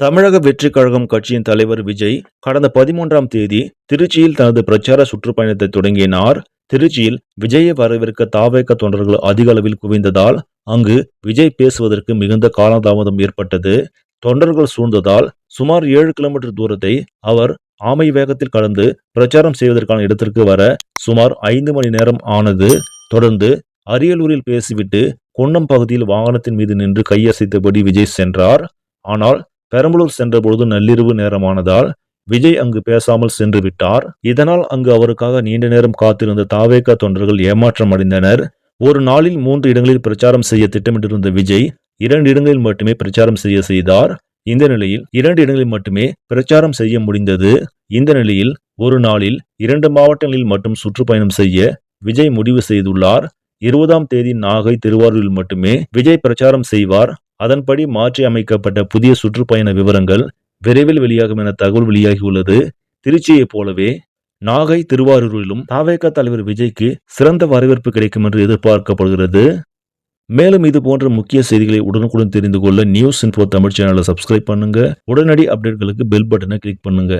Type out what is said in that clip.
தமிழக வெற்றி கழகம் கட்சியின் தலைவர் விஜய் கடந்த பதிமூன்றாம் தேதி திருச்சியில் தனது பிரச்சார சுற்றுப்பயணத்தை தொடங்கினார். திருச்சியில் விஜயை வரவேற்க தாவேக்க தொண்டர்கள் அதிக அளவில் குவிந்ததால் அங்கு விஜய் பேசுவதற்கு மிகுந்த காலதாமதம் ஏற்பட்டது. தொண்டர்கள் சூழ்ந்ததால் சுமார் ஏழு கிலோமீட்டர் தூரத்தை அவர் ஆமை வேகத்தில் கடந்து பிரச்சாரம் செய்வதற்கான இடத்திற்கு வர சுமார் ஐந்து மணி நேரம் ஆனது. தொடர்ந்து அரியலூரில் பேசிவிட்டு குன்னம் பகுதியில் வாகனத்தின் மீது நின்று கையசைத்தபடி விஜய் சென்றார். ஆனால் பெரம்பலூர் சென்றபொழுது நள்ளிரவு நேரமானதால் விஜய் அங்கு பேசாமல் சென்று விட்டார். இதனால் அங்கு அவருக்காக நீண்ட நேரம் காத்திருந்த தாவேகா தொண்டர்கள் ஏமாற்றம் அடைந்தனர். ஒரு நாளில் மூன்று இடங்களில் பிரச்சாரம் செய்ய திட்டமிட்டிருந்த விஜய் இரண்டு இடங்களில் மட்டுமே பிரச்சாரம் செய்ய செய்தார். இந்த நிலையில் இரண்டு இடங்களில் மட்டுமே பிரச்சாரம் செய்ய முடிந்தது. இந்த நிலையில் ஒரு நாளில் இரண்டு மாவட்டங்களில் மட்டும் சுற்றுப்பயணம் செய்ய விஜய் முடிவு செய்துள்ளார். இருபதாம் தேதி நாகை திருவாரூரில் மட்டுமே விஜய் பிரச்சாரம் செய்வார். அதன்படி மாற்றி அமைக்கப்பட்ட புதிய சுற்றுப்பயண விவரங்கள் விரைவில் வெளியாகும் என தகவல் வெளியாகியுள்ளது. திருச்சியைப் போலவே நாகை திருவாரூரிலும் தாவேக தலைவர் விஜய்க்கு சிறந்த வரவேற்பு கிடைக்கும் என்று எதிர்பார்க்கப்படுகிறது. மேலும் இது போன்ற முக்கிய செய்திகளை உடனுக்குடன் தெரிந்து கொள்ள நியூஸ் இன்ஃபோ தமிழ் சேனலை சப்ஸ்கிரைப் பண்ணுங்க. உடனடி அப்டேட்களுக்கு பெல் பட்டனை கிளிக் பண்ணுங்க.